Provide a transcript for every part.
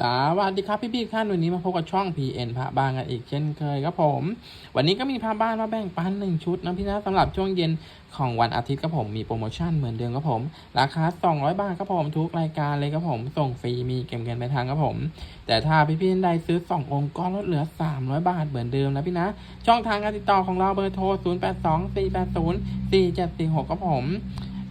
สวัสดีครับพี่ๆท่านวันนี้มาพบกับช่อง PN พระบ้านกันอีกเช่นเคยครับผม วันนี้ก็มีพระบ้านมาแบ่งปันหนึ่งชุดนะพี่นะสำหรับช่วงเย็นของวันอาทิตย์ครับผมมีโปรโมชั่นเหมือนเดิมครับผม ราคา 200 บาทครับผมทุกรายการเลยครับผม ส่งฟรีมีเก็บเงินไปทางครับผม แต่ถ้าพี่ๆท่านใดซื้อ 2 องค์ก็ลดเหลือ 300 บาทเหมือนเดิมนะพี่นะ ช่องทางการติดต่อของเราเบอร์โทร 0824804746ครับผม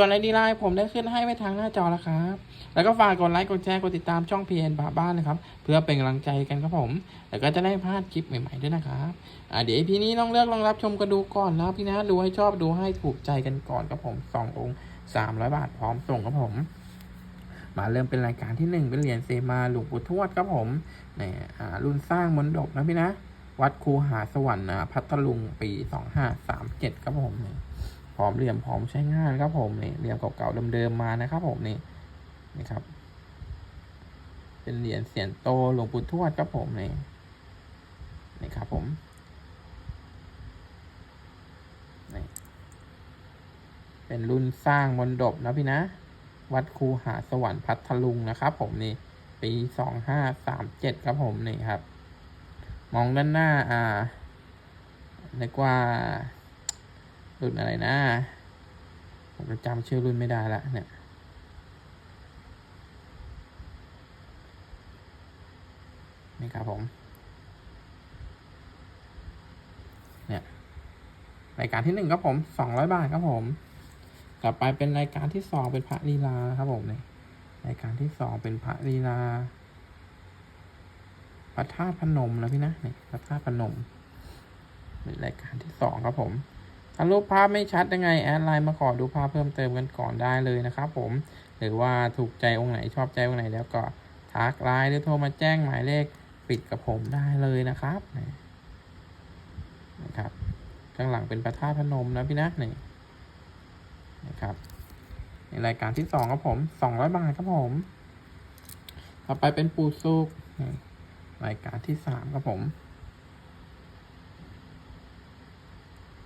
ส่วนไอดีไลน์ผมได้ขึ้นให้ไว้ทางหน้าจอแล้วครับ แล้วก็ฝากกดไลค์กดแชร์กดติดตามช่อง PN บาบ้านนะครับ เพื่อเป็นกำลังใจกันครับผม แล้วก็จะได้พลาดคลิปใหม่ๆด้วยนะครับอ่าเดี๋ยว EP นี้ลองเลือกลองรับชมกันดูก่อนนะพี่นะดูให้ชอบดูให้ถูกใจกันก่อนครับผมสององค์สามร้อยบาทพร้อมส่งครับผมมาเริ่มเป็นรายการที่หนึ่งเป็นเหรียญเซมาหลวงปู่ทวดครับผมเนี่ยรุ่นสร้างมนดกนะพี่นะ วัดคูหาสวรรค์พัทลุงปีสองห้าสามเจ็ดครับผมนี่พ ร้อมเหลี่ยมพร้อมใช้งานครับผมนี่เหลี่ยมเก่าๆเดิมๆมานะครับ ผมนี่นี่ครับ เป็นเหรียญเสียนโตหลวงปู่ทวดครับผมนี่นี่ครับผมนี่เป็นรุ่นสร้างมนดบนะพี่นะ วัดคูหาสวรรค์พัทลุงนะครับ ผมนี่ปีสองห้าสามเจ็ดครับผมนี่ครับ มองด้านหน้า อ่านึกว่า รุ่นอะไรนะ ผมจำชื่อรุ่นไม่ได้ละเนี่ยนี่ครับผม เนี่ย รายการที่หนึ่งครับผมสองร้อยบาทครับผม ต่อไปเป็นรายการที่สองเป็นพระลีลาครับผมเนี่ยรายการที่สองเป็นพระลีลาพระธาตุพนมนะพี่นะนี่พระธาตุพนมเป็นรายการที่สองครับผม ถ้ารูปภาพไม่ชัดยังไงแอดไลน์มาขอดูภาพเพิ่มเติมกันก่อนได้เลยนะครับผม หรือว่าถูกใจองค์ไหนชอบใจองค์ไหนแล้วก็ทักไลน์หรือโทรมาแจ้งหมายเลขปิดกับผมได้เลยนะครับนะครับข้างหลังเป็นพระธาตุพนมนะพี่นะนี่นะครับในรายการที่สองครับผมสองร้อยบาทครับผม ต่อไปเป็นปูซุกนี่รายการที่สามครับผม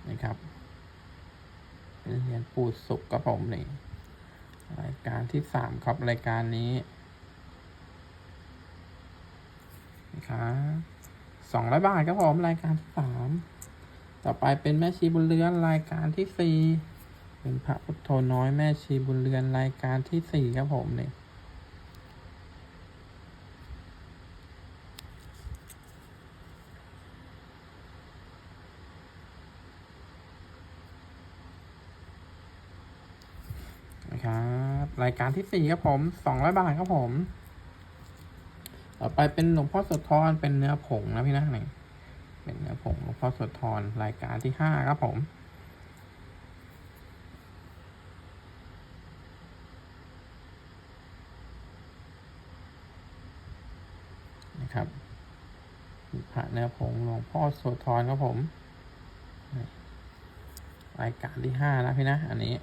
นี่ครับ เหรียญปูสุกครับผมนี่รายการที่สามครับรายการนี้นะครับสองร้อยบาทครับผมรายการที่สามต่อไปเป็นแม่ชีบุญเรือนรายการที่สี่เป็นพระพุทโธน้อยแม่ชีบุญเรือนรายการที่สี่ครับผมนี่นะค รายการที่สี่ครับผมสองร้อยบาทครับผม ต่อไปเป็นหลวงพ่อโสธรเป็นเนื้อผงนะพี่นะนี่เป็นเนื้อผงหลวงพ่อโสธรรายการที่ห้าครับผมนะครับพระเนื้อผงหลวงพ่อโสธรครับผม รายการที่ห้านะพี่นะ อันนี้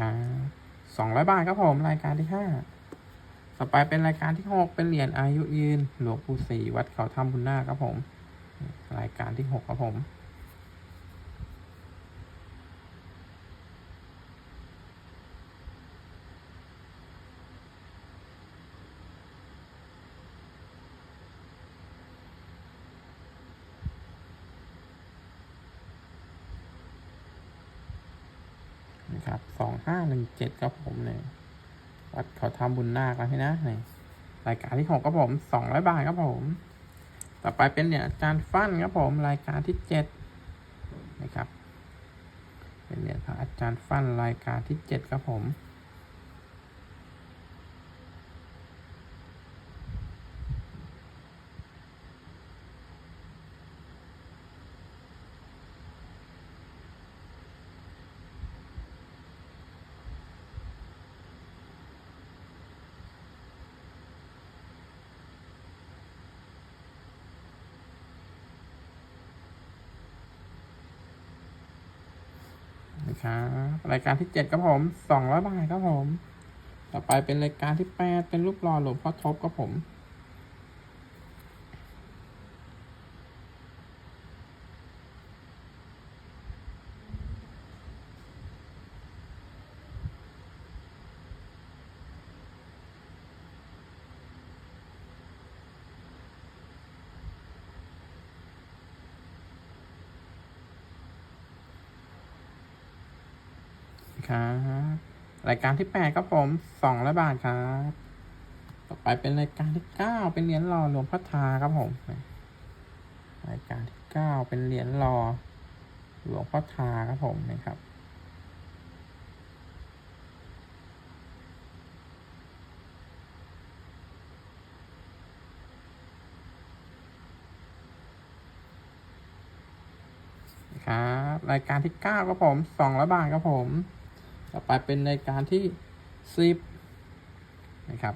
ครับสองร้อยบาทครับผมรายการที่ห้าต่อไปเป็นรายการที่หกเป็นเหรียญอายุยืนหลวงปู่ศรีวัดเขาถ้ำบุญนาคครับผม รายการที่หกครับผม ครับสองห้าหนึ่งเจ็ดครับผมเนี่ยวัดเขาทำบุญนาคแล้วพี่นะนี่รายการที่หกครับผมสองร้อยบาทครับผม ต่อไปเป็นเนี่ยอาจารย์ฟั่นครับผมรายการที่เจ็ดนะครับ เป็นเนี่ยพระอาจารย์ฟั่นรายการที่เจ็ดครับผม นะครับรายการที่เจ็ดครับผมสองร้อยบาทครับผม ต่อไปเป็นรายการที่แปดเป็นรูปหล่อหลวงพ่อทบครับผม ครับรายการที่แปดครับผมสองร้อยบาทครับ ต่อไปเป็นรายการที่เก้าเป็นเหรียญหล่อหลวงพ่อทาครับผม รายการที่เก้าเป็นเหรียญหล่อหลวงพ่อทาครับผมนะครับครับรายการที่เก้าครับผมสองร้อยบาทครับผม ต่อไปเป็นรายการที่สิบนะครับ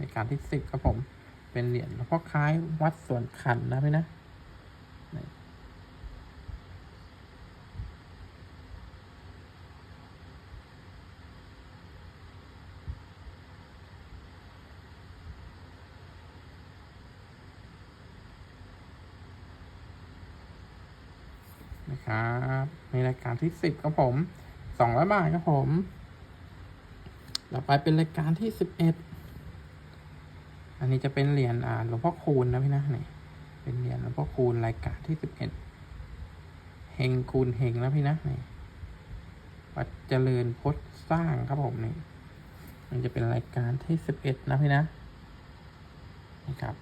รายการที่สิบครับผม เป็นเหรียญหลวงพ่อคล้ายวัดสวนขันนะพี่นะนี่นะครับในรายการที่สิบครับผม สองร้อยบาทครับผม ต่อไปเป็นรายการที่สิบเอ็ด อันนี้จะเป็นเหรียญอ่าหลวงพ่อคูณนะพี่นะนี่ เป็นเหรียญหลวงพ่อคูณรายการที่สิบเอ็ดเฮงคูณเฮงนะพี่นะนี่วัดเจริญพจน์สร้างครับผมนี่ มันจะเป็นรายการที่สิบเอ็ดนะพี่นะนี่ครับ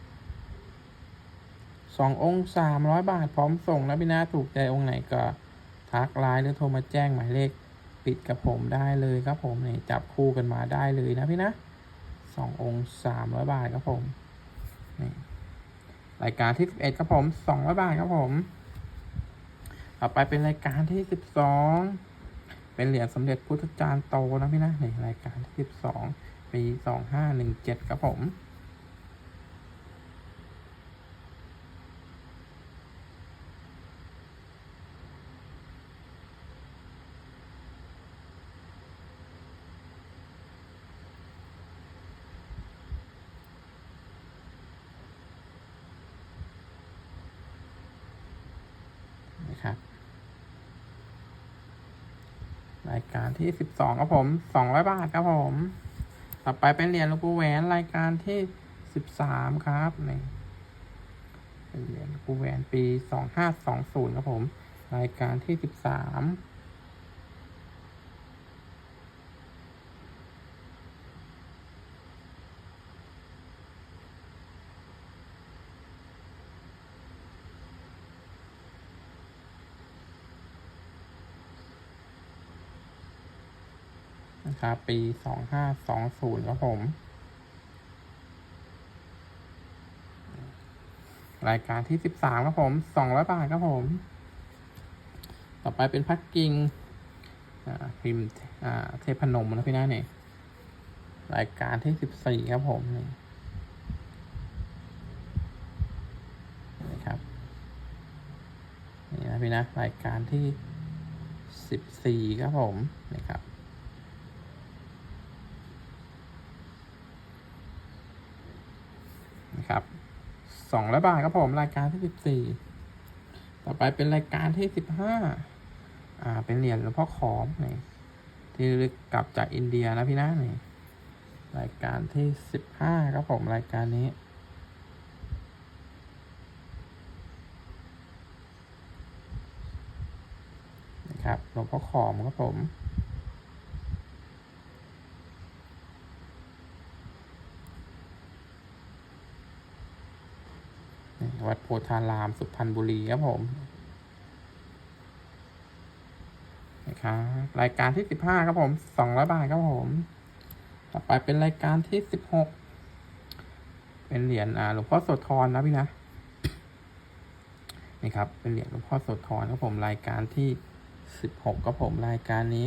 สององค์สามร้อยบาทพร้อมส่งนะพี่นะถูกใจองค์ไหนก็ทักไลน์หรือโทรมาแจ้งหมายเลข ปิดกับผมได้เลยครับผมนี่จับคู่กันมาได้เลยนะพี่นะสององค์สามร้อยบาทครับผมนี่รายการที่สิบเอ็ดครับผมสองร้อยบาทครับผมต่อไปเป็นรายการที่สิบสองเป็นเหรียญสมเด็จพุทธจารย์โตนะพี่นะนี่รายการที่สิบสองปีสองห้าหนึ่งเจ็ดครับผม รายการที่สิบสองครับผมสองร้อยบาทครับผม ต่อไปเป็นเหรียญลูกปูแหวนรายการที่สิบสามครับนี่เป็นเหรียญลูกปูแหวนปีสองห้าสองศูนย์ครับผม รายการที่สิบสาม ครับ ปีสองห้าสองศูนย์ครับผม รายการที่สิบสามครับผมสองร้อยบาทครับผม ต่อไปเป็นพักกิ่งพิมพ์เทพนมนะพี่นะเนี่ยรายการที่สิบสี่ครับผมนี่นะครับนี่นะพี่นะรายการที่สิบสี่ครับผมนี่ครับนะครับ สองร้อยบาทครับผมรายการที่สิบสี่ต่อไปเป็นรายการที่สิบห้าอ่า เป็นเหรียญหลวงพ่อขอมนี่ที่ระลึกกลับจากอินเดียนะพี่นะนี่รายการที่สิบห้าครับผมรายการนี้นะครับหลวงพ่อขอมครับผม วัดโพธาราม สุพรรณบุรีครับผมนะครับรายการที่สิบห้าครับผมสองร้อยบาทครับผม ต่อไปเป็นรายการที่สิบหกเป็นเหรียญอ่าหลวงพ่อโสธรนะพี่นะนี่ครับเป็นเหรียญหลวงพ่อโสธรครับผมรายการที่สิบหกครับผมรายการนี้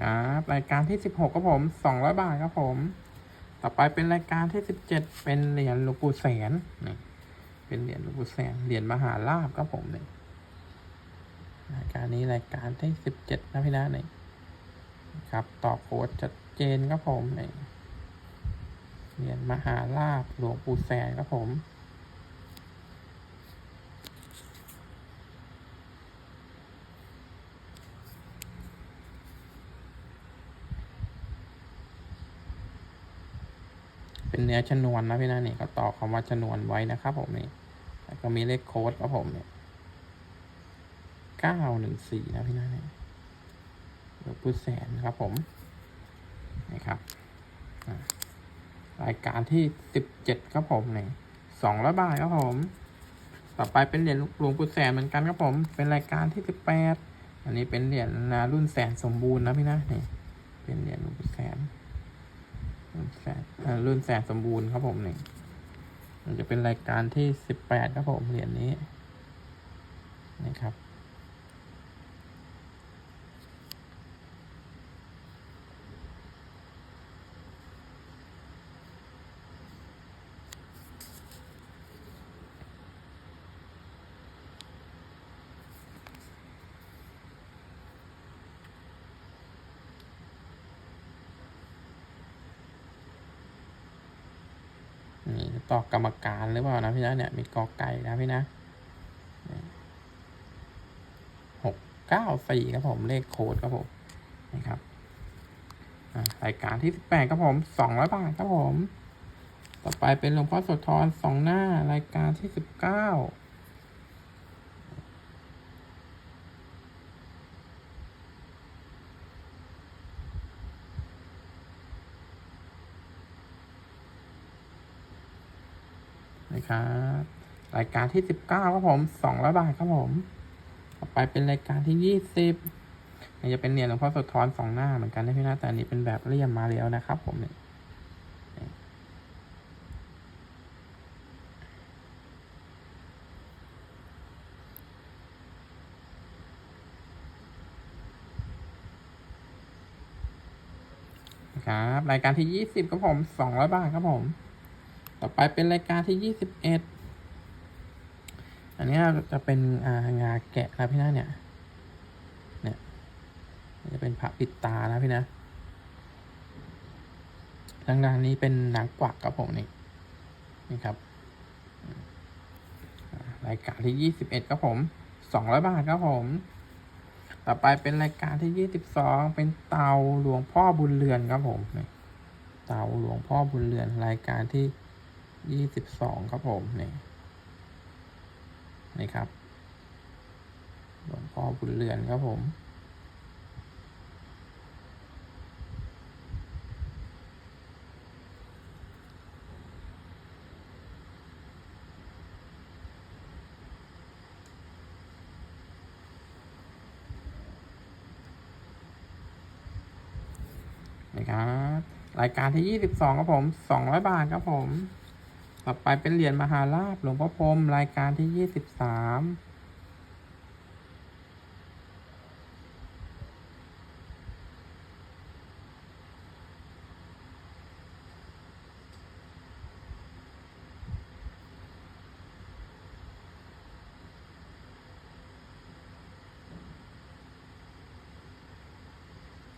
ครับรายการที่สิบหกครับผมสองร้อยบาทครับผม ต่อไปเป็นรายการที่สิบเจ็ดเป็นเหรียญหลวงปู่แสนนี่เป็นเหรียญหลวงปู่แสนเหรียญมหาลาภครับผมนี่รายการนี้รายการที่สิบเจ็ดนะพี่นะนี่ครับต่อโค้ดชัดเจนครับผมนี่เหรียญมหาลาภหลวงปู่แสนครับผม เนื้อชนวนนะพี่นะนี่ก็ต่อคำว่าชนวนไว้นะครับผมนี่แล้วก็มีเลขโค้ดครับผมเนี่ยเก้าหนึ่งสี่นะพี่นะเนี่ยหลวงปู่แสนครับผมนี่ครับรายการที่สิบเจ็ดครับผมนี่สองร้อยบาทครับผม ต่อไปเป็นเหรียญหลวงปู่แสนเหมือนกันครับผม เป็นรายการที่สิบแปดอันนี้เป็นเหรียญนะรุ่นแสนสมบูรณ์นะพี่นะนี่เป็นเหรียญหลวงปู่แสน แสนรุ่นแสนสมบูรณ์ครับผมนี่งจะเป็นรายการที่สิบแปดครับผมเหรียญนี้นะครับ นี่ ต่อกรรมการหรือเปล่านะพี่นะเนี่ยมีกอไก่นะพี่นะหกเก้าสี่ครับผมเลขโค้ดครับผมนี่ครับรายการที่สิบแปดครับผมสองร้อยบาทครับผม ต่อไปเป็นหลวงพ่อสดทอนสองหน้ารายการที่สิบเก้า นะครับรายการที่สิบเก้าครับผมสองร้อยบาทครับผม ต่อไปเป็นรายการที่ยี่สิบนี่จะเป็นเหรียญหลวงพ่อโสธรสองหน้าเหมือนกันนะพี่นะแต่อันนี้เป็นแบบเลี่ยมมาแล้วนะครับ ผมเนี่ยครับรายการที่ยี่สิบครับผมสองร้อยบาทครับผม ต่อไปเป็นรายการที่ยี่สิบเอ็ดอันนี้จะเป็นางาแกะนะพี่นะเนี่ยเนี่ยจะเป็นพระปิดตานะพี่นะทางด้านนี้เป็นหนังกวักครับผมนี่นี่ครับรายการที่ยี่สิบเอ็ดครับผมสองร้อยบาทครับผม ต่อไปเป็นรายการที่ยี่สิบสองเป็นเตาหลวงพ่อบุญเรือนครับผมเตาหลวงพ่อบุญเรือนรายการที่ ยี่สิบสองครับผม นี่ นี่ครับ หลวงพ่อบุญเรือนครับผมนะครับรายการที่ยี่สิบสองครับผมสองร้อยบาทครับผม ต่อไปเป็นเหรียญมหาราชหลวงพ่อพรมรายการที่ยี่สิบสาม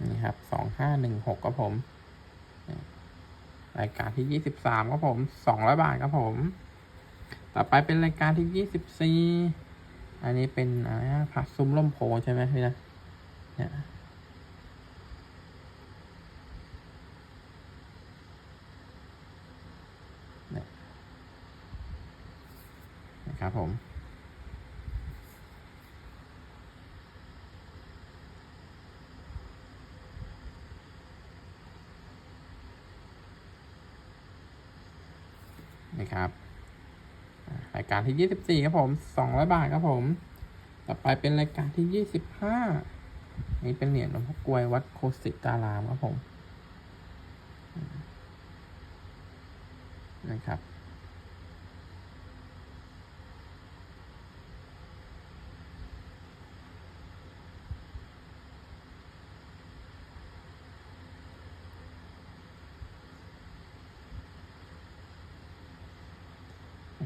นี่ครับสองห้าหนึ่งหกครับผม รายการที่ยี่สิบสามครับผมสองร้อยบาทครับผม ต่อไปเป็นรายการที่ยี่สิบสี่อันนี้เป็นอะไรผักซุ้มล่มโพใช่ไหมพี่นะเนี่ยเนี่ยนะครับผม ครับอ่ารายการที่ยี่สิบสี่ครับผมสองร้อยบาทครับผม ต่อไปเป็นรายการที่ยี่สิบห้านี่เป็นเหรียญหลวงพ่อกลวยวัดโคสิตารามครับผมนะครับ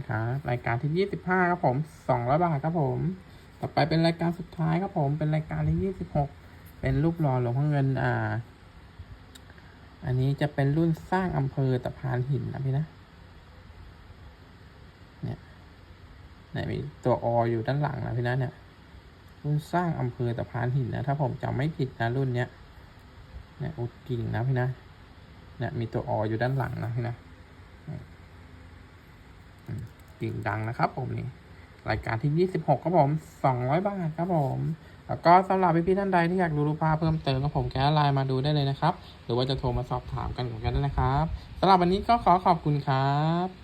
ครับรายการที่ยี่สิบห้าครับผมสองร้อยบาทครับผม ต่อไปเป็นรายการสุดท้ายครับผม เป็นรายการที่ยี่สิบหกเป็นรูปหล่อหลวงพ่อเงินอ่า อันนี้จะเป็นรุ่นสร้างอำเภอตะพานหินนะพี่นะเนี่ยไหนมีตัวออยู่ด้านหลังนะพี่นะเนี่ยรุ่นสร้างอำเภอตะพานหินนะถ้าผมจำไม่ผิดนะรุ่นเนี้ยเนี่ยอุดกิ่งนะพี่นะเนี่ยมีตัวออยู่ด้านหลังนะพี่นะ อืมดิ่งดังนะครับผมนี่รายการที่ 26ครับผม200 บาทครับผม แล้วก็สำหรับพี่ๆท่านใดที่อยากดูรูปภาพเพิ่มเติมก็ผมแค่ไลน์มาดูได้เลยนะครับ หรือว่าจะโทรมาสอบถามกันเหมือนกันได้นะครับสำหรับวันนี้ก็ขอขอบคุณครับ